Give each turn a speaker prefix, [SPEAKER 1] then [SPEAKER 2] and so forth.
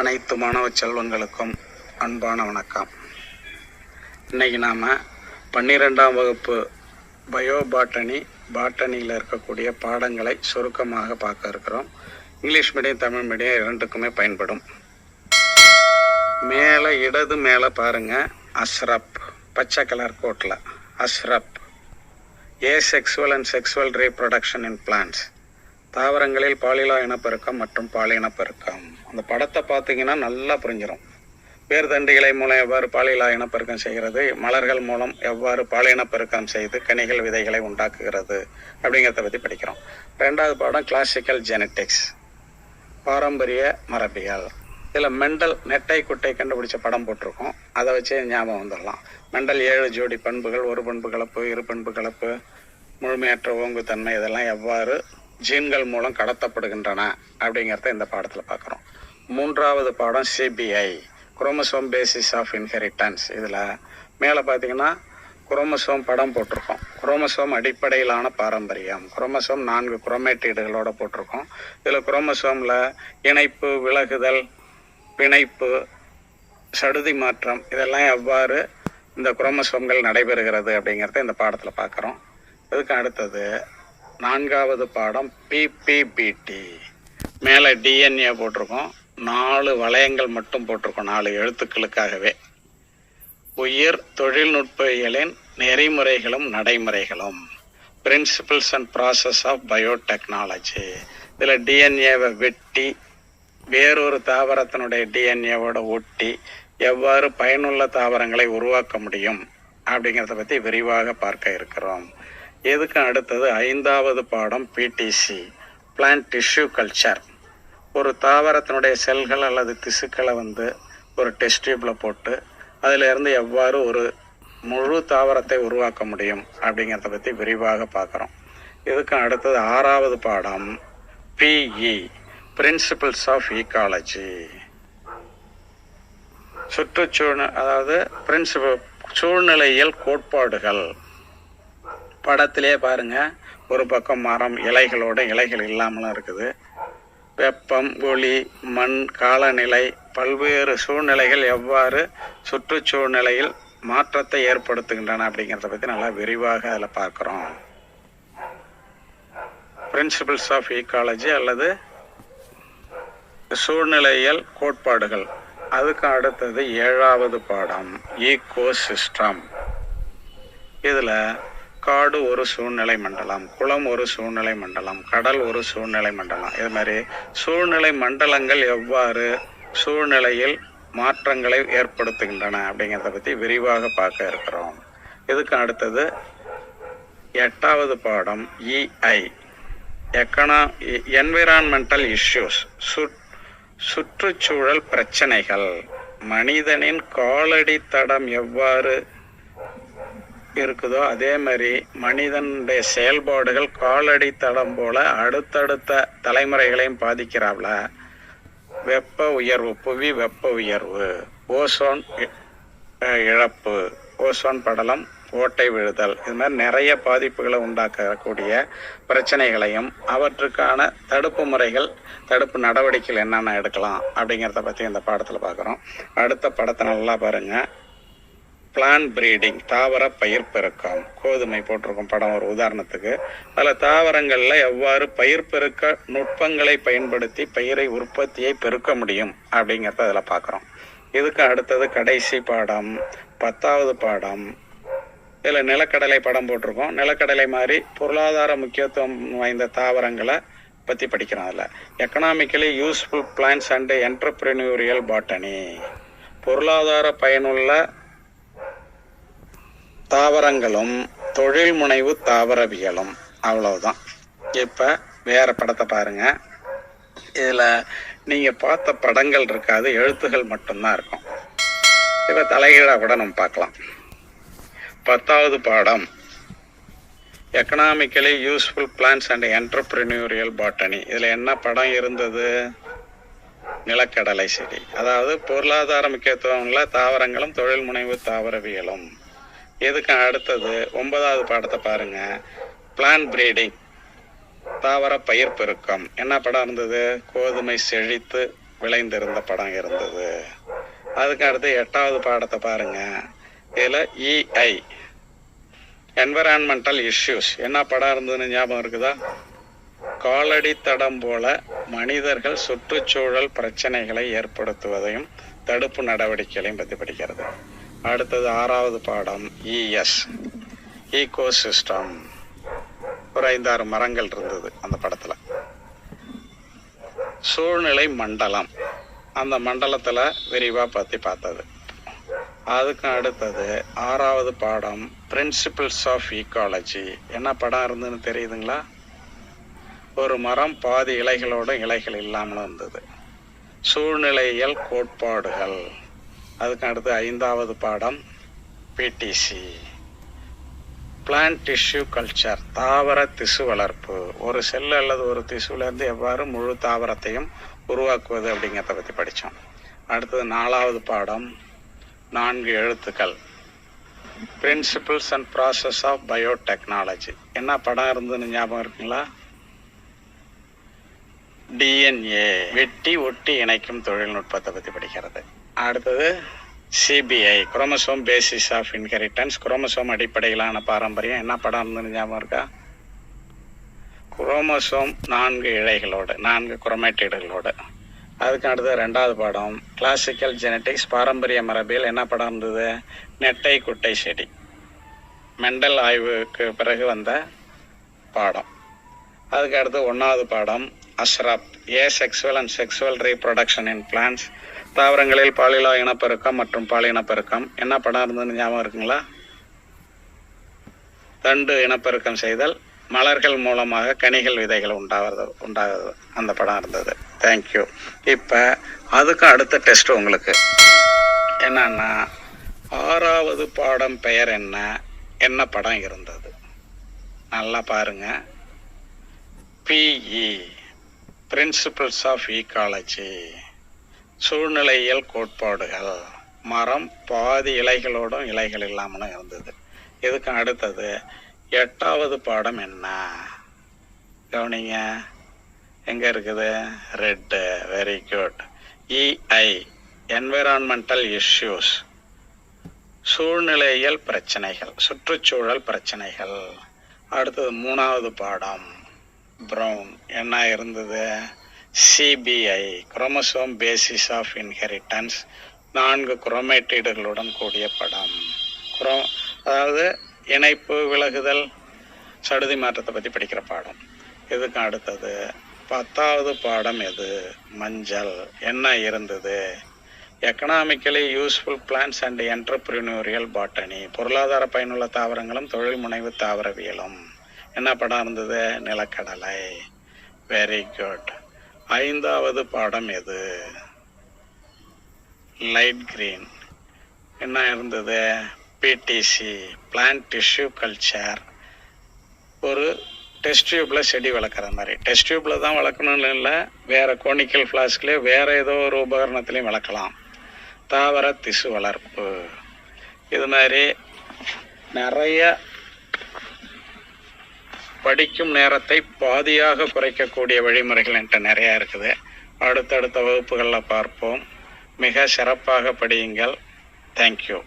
[SPEAKER 1] அனைத்து மாணவ செல்வங்களுக்கும் அன்பான வணக்கம். இன்னைக்கு நாம் பன்னிரெண்டாம் வகுப்பு பயோ பாட்டனி பாட்டனியில் இருக்கக்கூடிய பாடங்களை சுருக்கமாக பார்க்க இருக்கிறோம். இங்கிலீஷ் மீடியம் தமிழ் மீடியம் இரண்டுக்குமே பயன்படும். மேலே இடது மேலே பாருங்க. அஸ்ரப் பச்சை கலர் கோட்டில் Ashraf. Asexual and sexual reproduction in plants தாவரங்களில் பாலிலா இனப்பெருக்கம் மற்றும் பாலினப்பெருக்கம் அந்த படத்தை பார்த்தீங்கன்னா நல்லா புரிஞ்சிடும் வேர் தண்டிகளை மூலம் எவ்வாறு பாலிலா இனப்பெருக்கம் செய்கிறது? மலர்கள் மூலம் எவ்வாறு பாலினப்பெருக்கம் செய்து கனிகள் விதைகளை உண்டாக்குகிறது? அப்படிங்கிறத பற்றி படிக்கிறோம். ரெண்டாவது பாடம் கிளாசிக்கல் ஜெனட்டிக்ஸ் பாரம்பரிய மரபியல். இதில் மெண்டல் நெட்டை குட்டை கண்டுபிடிச்ச படம் போட்டிருக்கோம். அதை வச்சு ஞாபகம் வந்துடலாம். மெண்டல் ஏழு ஜோடி பண்புகள் ஒரு பண்பு கலப்பு இரு பண்பு கலப்பு முழுமையற்ற ஓங்குத்தன்மை இதெல்லாம் எவ்வாறு ஜீன்கள் மூலம் கடத்தப்படுகின்றன அப்படிங்கிறத இந்த பாடத்தில் பார்க்குறோம் மூன்றாவது பாடம் CBI chromosome basis of inheritance இதில் மேலே பார்த்தீங்கன்னா குரோமசோம் படம் போட்டிருக்கோம். குரோமசோம் அடிப்படையிலான பாரம்பரியம். குரோமசோம் நான்கு குரோமேட்டீடுகளோடு போட்டிருக்கோம். இதில் குரோமசோமில் இணைப்பு விலகுதல் பிணைப்பு சடுதி மாற்றம் இதெல்லாம் எவ்வாறு இந்த குரோமசோம்கள் நடைபெறுகிறது அப்படிங்கிறத இந்த பாடத்தில் பார்க்குறோம் இதுக்கு அடுத்தது நான்காவது பாடம் பிபிபிடி மேலே டிஎன்ஏ போட்டிருக்கோம். நாலு வளையங்கள் மட்டும் போட்டிருக்கோம். நாலு எழுத்துக்களுக்காகவே. உயிர் தொழில்நுட்பியலின் நெறிமுறைகளும் நடைமுறைகளும். Principles and process of biotechnology இதில் டிஎன்ஏவை வெட்டி வேறொரு தாவரத்தினுடைய டிஎன்ஏவோட ஒட்டி எவ்வாறு பயனுள்ள தாவரங்களை உருவாக்க முடியும் அப்படிங்கிறத பற்றி விரிவாக பார்க்க இருக்கிறோம். இதுக்கு அடுத்தது ஐந்தாவது பாடம் பிடிசி பிளான்ட் டிஷ்யூ கல்ச்சர் ஒரு தாவரத்தினுடைய செல்கள் அல்லது திசுக்களை வந்து ஒரு டெஸ்ட் டியூப்பில் போட்டு அதில் இருந்து எவ்வாறு ஒரு முழு தாவரத்தை உருவாக்க முடியும் அப்படிங்கிறத பற்றி விரிவாக பார்க்குறோம். இதுக்கு அடுத்தது ஆறாவது பாடம் பிஇ பிரின்சிபிள்ஸ் ஆஃப் ஈக்காலஜி சுற்றுச்சூழல் அதாவது பிரின்சிபல் சூழ்நிலையியல் கோட்பாடுகள். படத்திலே பாருங்க. ஒரு பக்கம் மரம் இலைகளோட இலைகள் இல்லாமலும் இருக்குது. வெப்பம் ஒளி மண் காலநிலை பல்வேறு சூழ்நிலைகள் எவ்வாறு சுற்றுச்சூழ்நிலையில் மாற்றத்தை ஏற்படுத்துகின்றன அப்படிங்கிறத பற்றி நல்லா விரிவாக அதில் பார்க்குறோம். பிரின்சிபிள்ஸ் ஆஃப் ஈக்காலஜி அல்லது சூழ்நிலையியல் கோட்பாடுகள். அதுக்கு அடுத்தது ஏழாவது பாடம் ஈகோ சிஸ்டம் இதில் காடு ஒரு சூழ்நிலை மண்டலம் குளம் ஒரு சூழ்நிலை மண்டலம் கடல் ஒரு சூழ்நிலை மண்டலம். இது மாதிரி சூழ்நிலை மண்டலங்கள் எவ்வாறு சூழ்நிலையில் மாற்றங்களை ஏற்படுத்துகின்றன அப்படிங்கிறத பற்றி விரிவாக பார்க்க இருக்கிறோம். இதுக்கு அடுத்தது எட்டாவது பாடம் இஐ எக்கனா என்விரான்மெண்டல் இஷ்யூஸ் சுற் சுற்றுச்சூழல் பிரச்சனைகள். மனிதனின் காலடி தடம் எவ்வாறு இருக்குதோ அதே மாதிரி மனிதனுடைய செயல்பாடுகள் காலடி தடம் போல அடுத்தடுத்த தலைமுறைகளையும் பாதிக்கிறாப்ல. வெப்ப உயர்வு புவி வெப்ப உயர்வு ஓசோன் இழப்பு ஓசோன் படலம் ஓட்டை விழுதல் இது மாதிரி நிறைய பாதிப்புகளை உண்டாக்கக்கூடிய பிரச்சனைகளையும் அவற்றுக்கான தடுப்பு முறைகள் தடுப்பு நடவடிக்கைகள் என்னென்ன எடுக்கலாம் அப்படிங்கிறத பற்றி இந்த பாடத்தில் பார்க்குறோம். அடுத்த படத்தை நல்லா பாருங்கள் பிளான் பிரீடிங் தாவர பயிர் பெருக்கம். கோதுமை போட்டிருக்கும் படம் ஒரு உதாரணத்துக்கு. அதில் தாவரங்களில் எவ்வாறு பயிர் பெருக்க நுட்பங்களை பயன்படுத்தி பயிரை உற்பத்தியை பெருக்க முடியும் அப்படிங்கிறத அதில் பார்க்குறோம் இதுக்கு அடுத்தது கடைசி பாடம் பத்தாவது பாடம். இதில் நிலக்கடலை படம் போட்டிருக்கோம். நிலக்கடலை மாதிரி பொருளாதார முக்கியத்துவம் வாய்ந்த தாவரங்களை பற்றி படிக்கிறோம் அதில். Economically useful plants and entrepreneurial botany பொருளாதார பயனுள்ள தாவரங்களும் தொழில் முனைவு தாவரவியலும் அவ்வளவுதான். இப்போ வேற படத்தை பாருங்க. இதில் நீங்கள் பார்த்த படங்கள் இருக்காது எழுத்துகள் மட்டும்தான் இருக்கும். இப்போ தலைகீழாக கூட நம்ம பார்க்கலாம். பத்தாவது பாடம். Economically useful plants and entrepreneurial botany இதில் என்ன படம் இருந்தது? நிலக்கடலை செடி. அதாவது பொருளாதார முக்கியத்துவம் உள்ள தாவரங்களும் தொழில் முனைவு தாவரவியலும் இதுக்கு அடுத்தது ஒன்பதாவது பாடத்தை பாருங்க. பிளான் பிரீடிங் தாவர பயிர் பெருக்கம். என்ன படம் இருந்தது? கோதுமை செழித்து விளைந்திருந்த படம் இருந்தது. அதுக்கு அடுத்து எட்டாவது பாடத்தை பாருங்க. இதில் இஐ என்விரான்மெண்டல் இஷ்யூஸ் என்ன படம் இருந்ததுன்னு ஞாபகம் இருக்குதா? காலடி தடம் போல மனிதர்கள் சுற்றுச்சூழல் பிரச்சனைகளை ஏற்படுத்துவதையும் தடுப்பு நடவடிக்கைகளையும் பற்றி படிக்கிறது. அடுத்தது ஆறாவது பாடம் இஎஸ் ஈகோ சிஸ்டம் ஒரு ஐந்தாறு மரங்கள் இருந்தது அந்த படத்தில். சூழ்நிலை மண்டலம். அந்த மண்டலத்தில் விரிவாக பற்றி பார்த்தது. அதுக்கு அடுத்தது ஆறாவது பாடம் பிரின்சிபிள்ஸ் ஆஃப் ஈக்காலஜி என்ன படம் இருந்ததுன்னு தெரியுதுங்களா? ஒரு மரம் பாதி இலைகளோட இலைகள் இல்லாமல் இருந்தது. சூழ்நிலையியல் கோட்பாடுகள். அதுக்கு அடுத்து ஐந்தாவது பாடம் பிடிசி பிளான்ட் டிஷ்யூ கல்ச்சர் தாவர திசு வளர்ப்பு. ஒரு செல் அல்லது ஒரு திசுலேருந்து எவ்வாறு முழு தாவரத்தையும் உருவாக்குவது அப்படிங்கிறத பற்றி படித்தோம் அடுத்தது நாலாவது பாடம் நான்கு எழுத்துக்கள். Principles and process of biotechnology என்ன படம் இருந்ததுன்னு ஞாபகம் இருக்குங்களா? டிஎன்ஏ வெட்டி ஒட்டி இணைக்கும் தொழில்நுட்பத்தை பற்றி படிக்கிறது. அடுத்தது CBI chromosome basis of inheritance chromosome அடிப்படையிலான பாரம்பரியம். என்ன படம் இருந்ததுன்னு ஞாபகம் இருக்கா? குரோமசோம் நான்கு இழைகளோடு நான்கு குரோமேட்டிடுகளோடு. அதுக்கு அடுத்து ரெண்டாவது பாடம் கிளாசிக்கல் ஜெனட்டிக்ஸ் பாரம்பரிய மரபியல். என்ன படம் இருந்தது? நெட்டை குட்டை செடி. மெண்டல் ஆய்வுக்கு பிறகு வந்த பாடம். அதுக்கு அடுத்து ஒன்றாவது பாடம் Ashraf asexual and sexual reproduction in plants தாவரங்களில் பாலிலா இனப்பெருக்கம் மற்றும் பாலினப்பெருக்கம் என்ன படம் இருந்ததுன்னு ஞாபகம் இருக்குங்களா? தண்டு இனப்பெருக்கம் செய்தல். மலர்கள் மூலமாக கனிகள் விதைகள் உண்டாகிறது உண்டாகுது அந்த படம் இருந்தது. தேங்க்யூ இப்போ அதுக்கு அடுத்த டெஸ்ட் உங்களுக்கு. என்னன்னா ஆறாவது பாடம் பெயர் என்ன? என்ன படம் இருந்தது? நல்லா பாருங்க. பிஇ பிரின்சிபல்ஸ் ஆஃப் ஈக்காலஜி சூழ்நிலையியல் கோட்பாடுகள். மரம் பாதி இலைகளோடும் இலைகள் இல்லாமலும் இருந்தது. இதுக்கு அடுத்தது எட்டாவது பாடம் என்ன? கவனிங்க. எங்கே இருக்குது? Red very good EI environmental issues சூழ்நிலையியல் பிரச்சனைகள் சுற்றுச்சூழல் பிரச்சனைகள். அடுத்தது மூணாவது பாடம். ப்ரௌன் என்ன இருந்தது? CBI chromosome basis of inheritance நான்கு குரோமேட்டிடுகளுடன் கூடிய படம். குரோ அதாவது இணைப்பு விலகுதல் சடுதி மாற்றத்தை பற்றி படிக்கிற பாடம். இதுக்கு அடுத்தது பத்தாவது பாடம் எது? மஞ்சள். என்ன இருந்தது? Economically useful plants and entrepreneurial botany பொருளாதார பயனுள்ள தாவரங்களும் தொழில் முனைவு தாவரவியலும். என்ன படம் இருந்தது? நிலக்கடலை. வெரி குட் ஐந்தாவது பாடம் எது? லைட் கிரீன் என்ன இருந்தது? பிடிசி பிளான்ட் டிஷ்யூ கல்ச்சர் ஒரு டெஸ்ட் டியூப்பில் செடி வளர்க்குற மாதிரி. டெஸ்ட் டியூப்பில் தான் வளர்க்கணும்னு இல்லை வேறு கோனிக்கல் ஃப்ளாஸ்க்லேயே வேறு ஏதோ ஒரு உபகரணத்துலேயும் வளர்க்கலாம். தாவர திசு வளர்ப்பு. இது மாதிரி நிறைய படிக்கும் நேரத்தை பாதியாக குறைக்கக்கூடிய வழிமுறைகள் என்கிட்ட நிறையா இருக்குது. அடுத்தடுத்த வகுப்புகளில் பார்ப்போம். மிக சிறப்பாக படியுங்கள். தேங்க்யூ